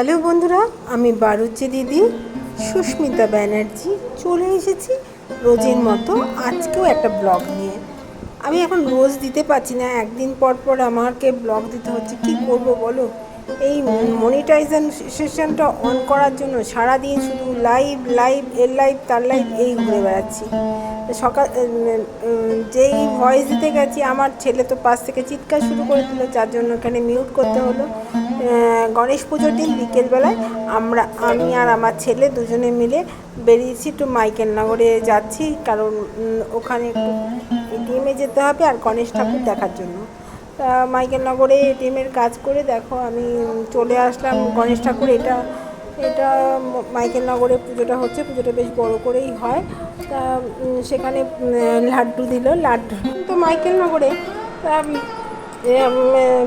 Hello বন্ধুরা, আমি বারুচি দিদি, সুস্মিতা ব্যানার্জি, চলে এসেছি রোজের মতো আজকেও একটা ব্লগ নিয়ে। আমি এখন রোজ দিতে পারছি না, একদিন পর পর আমাকে ব্লগ দিতে হচ্ছে, কি করব বলো? এই মনিটাইজেশনটা অন করার জন্য সারাদিন শুধু লাইভ লাইভ এর লাইভ তার লাইভ এই ঘুরে বেড়াচ্ছি। সকাল যেই ভয়েস দিতে গেছি, আমার ছেলে তো পাশ থেকে চিৎকার শুরু করে দিল যার জন্য এখানে মিউট করতে হলো। গণেশ পুজোর দিন বিকেলবেলায় আমরা, আমি আর আমার ছেলে দুজনে মিলে বেরিয়েছি একটু মাইকেল নগরে যাচ্ছি, কারণ ওখানে একটু এটিএমে যেতে হবে আর গণেশ ঠাকুর দেখার জন্য। মাইকেল নগরে এটিএমের কাজ করে দেখো, আমি চলে আসলাম গণেশ ঠাকুর। এটা এটা মাইকেল নগরে পুজোটা হচ্ছে, পুজোটা বেশ বড় করেই হয়। তা সেখানে লাড্ডু দিল, লাড্ডু। তো মাইকেল নগরে তা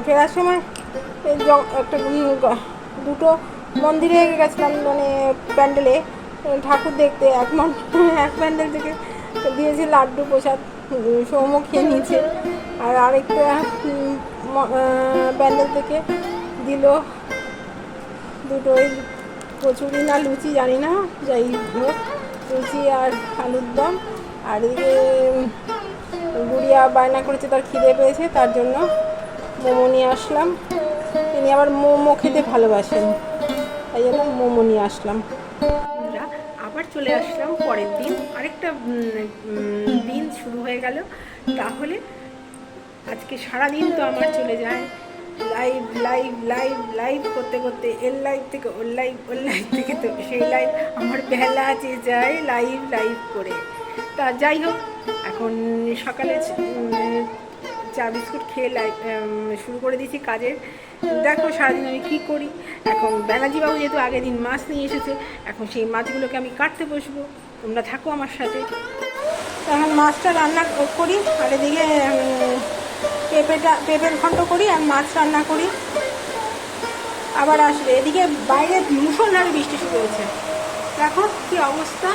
ফেরার সময় একটা দুটো মন্দিরে গেছিলাম মানে প্যান্ডেলে। ঠাকুর দেখতে, এক এক প্যান্ডেল থেকে দিয়েছে লাড্ডু প্রসাদ সৌম্য খেয়ে নিয়েছে। আর আরেকটা প্যান্ডেল থেকে দিল দুটো ওই কচুরি না লুচি, জানি না, যাই হোক। লুচি আর আলুর দম। আর এদিকে গুড়িয়া বায়না করেছে, তার খিদে পেয়েছে, তার জন্য মোমো নিয়ে আসলাম। তিনি আবার মোমো খেতে ভালোবাসেন, তাই জন্য মোমো নিয়ে আসলাম। আবার চলে আসলাম পরের দিন। আরেকটা দিন শুরু হয়ে গেল। তাহলে আজকে সারাদিন তো আমার চলে যায়। লাইভ লাইভ লাইভ লাইভ করতে করতে এর লাইভ থেকে ওর লাইভ ওর লাইভ থেকে তো সেই লাইভ আমার বেলা যে যায় লাইভ লাইভ করে। তা যাই হোক, এখন সকালে চা বিস্কুট খেয়ে লাইভ শুরু করে দিয়েছি কাজের। দেখো সারাদিন আমি কী করি? এখন ব্যানার্জিবাবু যেহেতু আগের দিন মাছ নিয়ে এসেছে, এখন সেই মাছগুলোকে আমি কাটতে বসবো। তোমরা থাকো আমার সাথে। এখন মাছটা রান্না করি, আর এদিকে পেঁপেটা, পেঁপের ঘন্ট করি আর মাছ রান্না করি। আবার আসবে। এদিকে বাইরে মুসলধারে বৃষ্টি শুরু হয়েছে। দেখো কি অবস্থা।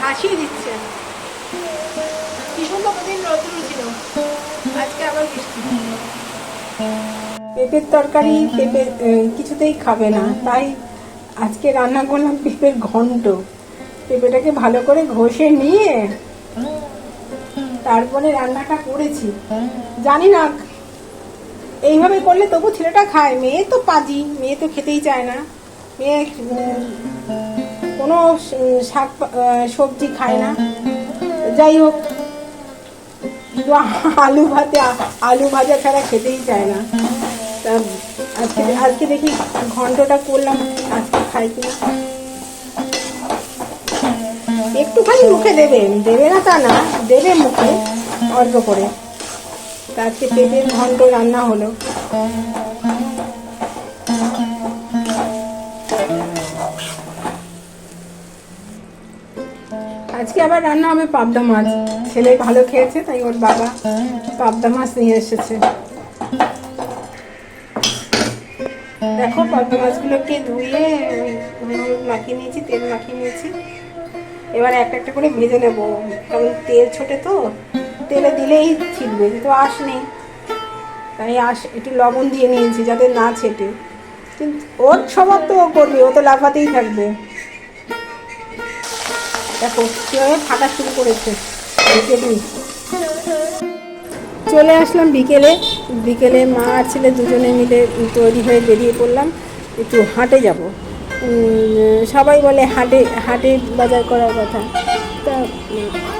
ভাসিয়ে দিচ্ছে। কি সুন্দর দিন রোদ্র ছিল। আজকে আবার বৃষ্টি। পেঁপের তরকারি পেঁপে কিছুতেই খাবে না। তাই আজকে রান্না করলাম পেঁপের ঘন্ট। পেঁপেটাকে ভালো করে ঘষে নিয়ে তারপরে রান্নাটা করেছি। জানি না, এইভাবে করলে তবু ছেলেটা খায়। মেয়ে তো পাজি, মেয়ে তো খেতেই চায় না। মেয়ে কোনো শাক সবজি খায় না। যাই হোক আলু ভাতে, আলু ভাজা ছাড়া খেতেই চায় না। তা আজকে আজকে দেখি ঘন্টটা করলাম, আজকে খাই কিনা। একটুখানি মুখে দেবেন দেবে না তা না, দেবে মুখে, অল্প করে। আজকে পেঁপের ঘন্ট রান্না হলো। আজকে আবার রান্না হবে পাবদা মাছ। ছেলে ভালো খেয়েছে, তাই ওর বাবা পাবদা মাছ নিয়ে এসেছে। দেখো পাবদা মাছগুলোকে ধুয়ে মাখিয়ে নিয়েছি, তেল মাখিয়ে নিয়েছি। এবার একটা একটা করে ভেজে নেব। কারণ তেল ছোটে তো, তেলে দিলেই ছিটবে তো আঁশ নেই তাই আঁশ একটু লবণ দিয়ে নিয়েছি যাতে না ছেটে। কিন্তু ওর স্বভাব তো ও করবে, ও তো লাফাতেই থাকবে। দেখো, কীভাবে ফাটা শুরু করেছে দিই চলে আসলাম বিকেলে। বিকেলে মা আর ছেলে দুজনে মিলে তৈরি হয়ে বেরিয়ে পড়লাম। একটু হাঁটে যাব। সবাই বলে হাটে হাটে বাজার করার কথা। তা,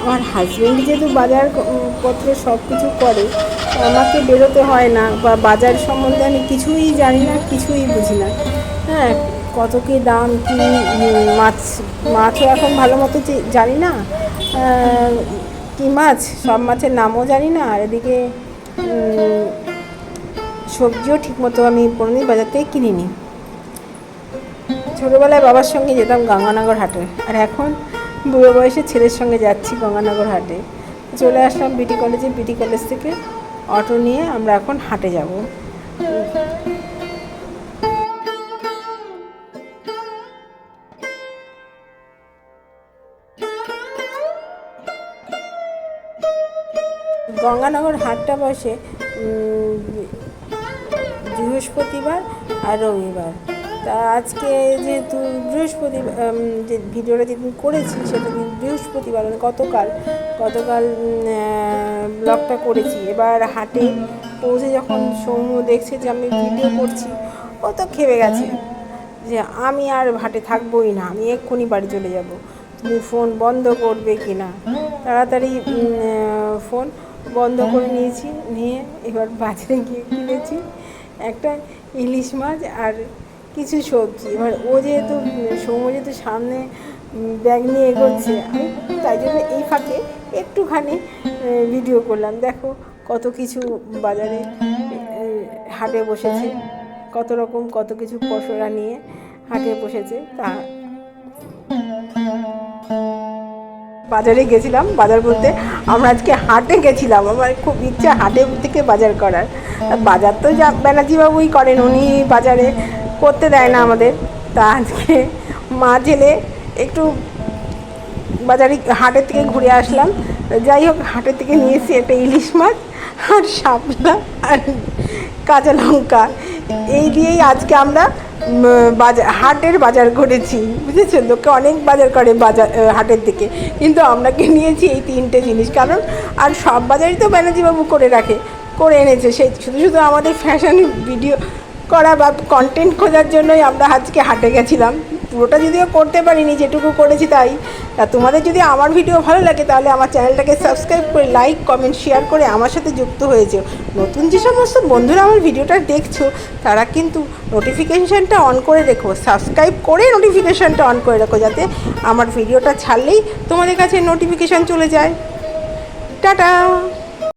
আমার হাজব্যান্ড যেহেতু বাজার পত্র সব কিছু করে, আমাকে বেরোতে হয় না বা বাজার সম্বন্ধে আমি কিছুই জানি না, কিছুই বুঝি না। হ্যাঁ কত কী দাম, কী মাছ মাছও এখন ভালো মতো জানি না কি মাছ, সব মাছের নামও জানি না, আর এদিকে সবজিও ঠিকমতো আমি কোনোদিন বাজার থেকে কিনিনি। ছোটোবেলায় বাবার সঙ্গে যেতাম গঙ্গানগর হাটে। আর এখন বুড়ো বয়সে ছেলের সঙ্গে যাচ্ছি গঙ্গানগর হাটে। চলে আসলাম বিটি কলেজে বিটি কলেজ থেকে অটো নিয়ে আমরা এখন হাটে যাব। গঙ্গানগর হাটটা বসে বৃহস্পতিবার আর রবিবার। তা আজকে যেহেতু বৃহস্পতি যে ভিডিওটা যেদিন করেছি সেটা দিন বৃহস্পতিবার মানে গতকাল গতকাল ব্লগটা করেছি। এবার হাটে পৌঁছে যখন সৌম্য দেখছে যে আমি ভিডিও করছি, ও তো খেপে গেছে যে আমি আর হাটে থাকবোই না, আমি এক্ষুনি বাড়ি চলে যাব। তুমি ফোন বন্ধ করবে কি না? তাড়াতাড়ি ফোন বন্ধ করে নিয়েছি, নিয়ে এবার বাজারে গিয়ে কিনেছি একটা ইলিশ মাছ আর কিছু সবজি। এবার ও যেহেতু সৌম্য যেহেতু সামনে ব্যাগ নিয়ে এগোচ্ছে, আমি তাই জন্য এই ফাঁকে একটুখানি ভিডিও করলাম। দেখো কত কিছু বাজারে হাটে বসেছে। কত রকম কত কিছু পশরা নিয়ে হাটে বসেছে। তা বাজারে গেছিলাম। বাজার বলতে আমরা আজকে হাটে গেছিলাম। আমার খুব ইচ্ছা হাটে থেকে বাজার করার। বাজার তো যা, ব্যানার্জিবাবুই করেন, উনি বাজারে করতে দেয় না আমাদের। তা আজকে মা ছেলে একটু বাজারে হাটের থেকে ঘুরে আসলাম। যাই হোক, হাটের থেকে নিয়েছি একটা ইলিশ মাছ আর শাপলা আর কাঁচা লঙ্কা। এই দিয়েই আজকে আমরা বাজার হাটের বাজার করেছি। বুঝেছেন? লোকে অনেক বাজার করে বাজার হাটের দিকে। কিন্তু আমরা নিয়েছি এই তিনটে জিনিস। কারণ আর সব বাজারই তো ব্যানার্জিবাবু করে রাখে, করে এনেছে। সেই শুধু শুধু আমাদের ফ্যাশন ভিডিও করা বা কন্টেন্ট খোঁজার জন্যই আমরা আজকে হাটে গেছিলাম। পুরোটা যদিও করতে পারিনি, যেটুকু করেছি তাই। তা তোমাদের যদি আমার ভিডিও ভালো লাগে, তাহলে আমার চ্যানেলটাকে সাবস্ক্রাইব করে লাইক কমেন্ট শেয়ার করে আমার সাথে যুক্ত হয়েছে নতুন যে সমস্ত বন্ধুরা আমার ভিডিওটা দেখছ, তারা কিন্তু নোটিফিকেশানটা অন করে রেখো। সাবস্ক্রাইব করে নোটিফিকেশানটা অন করে রাখো, যাতে আমার ভিডিওটা ছাড়লেই তোমাদের কাছে নোটিফিকেশান চলে যায়। টাটা!